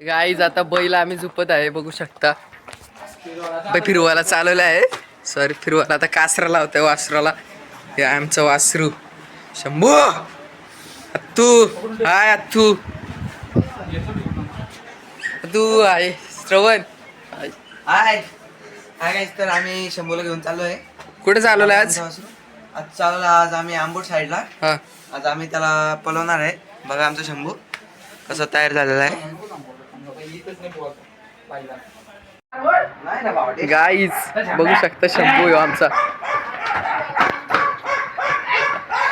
Guys आता बैल आम्ही झुपत आहे बघू शकता. बै फिरवायला चालवलं आहे सॉरी फिरवायला. आता कासरा लावतोय वासराला. हे आमचं वासरू. शंभू! अत्तू! हाय अत्तू. तू आहे श्रवण. हाय. हाय तर आम्ही शंभूला घेऊन चाललो आहे कुठे चालवलं आज? आज चालवलं आज आम्ही आंबोट साईडला. हा. आज आम्ही त्याला पलवणार आहे. बघा आमचा शंभू कसा तयार झालेला आहे. गाईज बघू शकता शंभू ह्यो आमचा.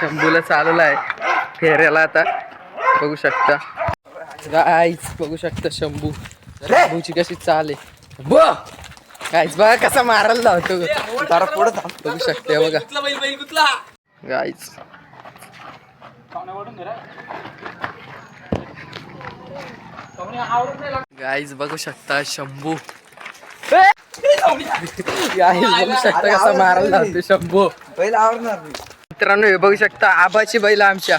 शंभूला चालवला आहे फेऱ्याला आता. बघू शकता. गाईज बघू शकता शंभू. शंभूची कशी चाल आहे. गाईज बघा कसा मारायला लावतो. जरा पुढं थांब. बघू शकते बघा. गाईज गाईज बघू शकता शंभू. गाईज बघू शकता कसा मारायला लावतो शंभू. पहिला आवडणार मी मित्रांनो हे बघू शकता आबाची बैल आमच्या.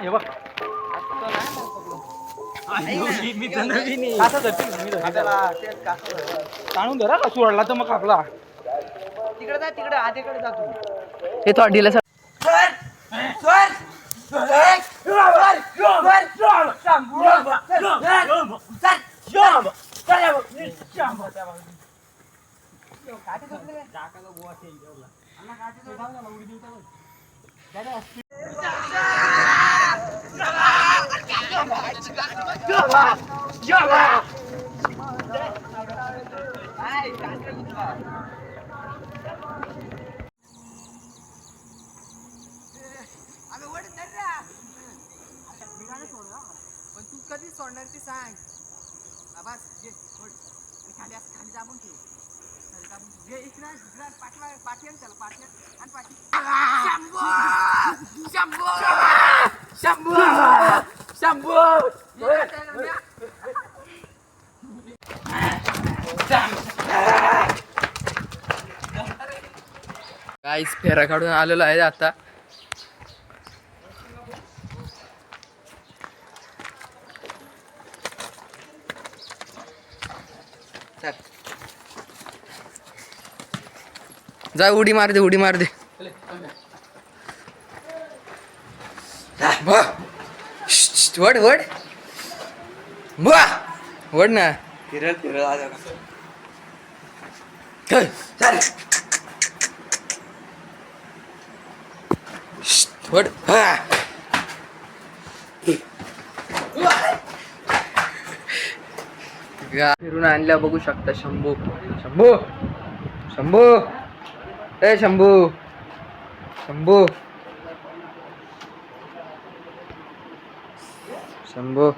हे बघ मी- तर नवीन आहे. कासा धरतील, मी धरतील. ताणून धरा का सोडला तर मग आपला. तिकडे जा तिकडे आधीकडे जा तू. हे तू कधी सोडणार ते सांग आवाज घे सोड आणि खाली असं खाली दाबून ठेव खाली दाबून ठेव. घे इकडं इकडं पाठवा पाठी आण त्याला पाठी आण. आण पाठी शंभू शंभू शंभू शंभू गाईज फेरा काढून आलेलो आहे आता. जा उडी मार दे उडी मार दे. वड वड. वा वड ना. फिरल फिरल आजा वड. हा. गा- फिरून आणल्या बघू शकता शंभू. शंभू. शंभू. ए शंभू. शंभू. शंभू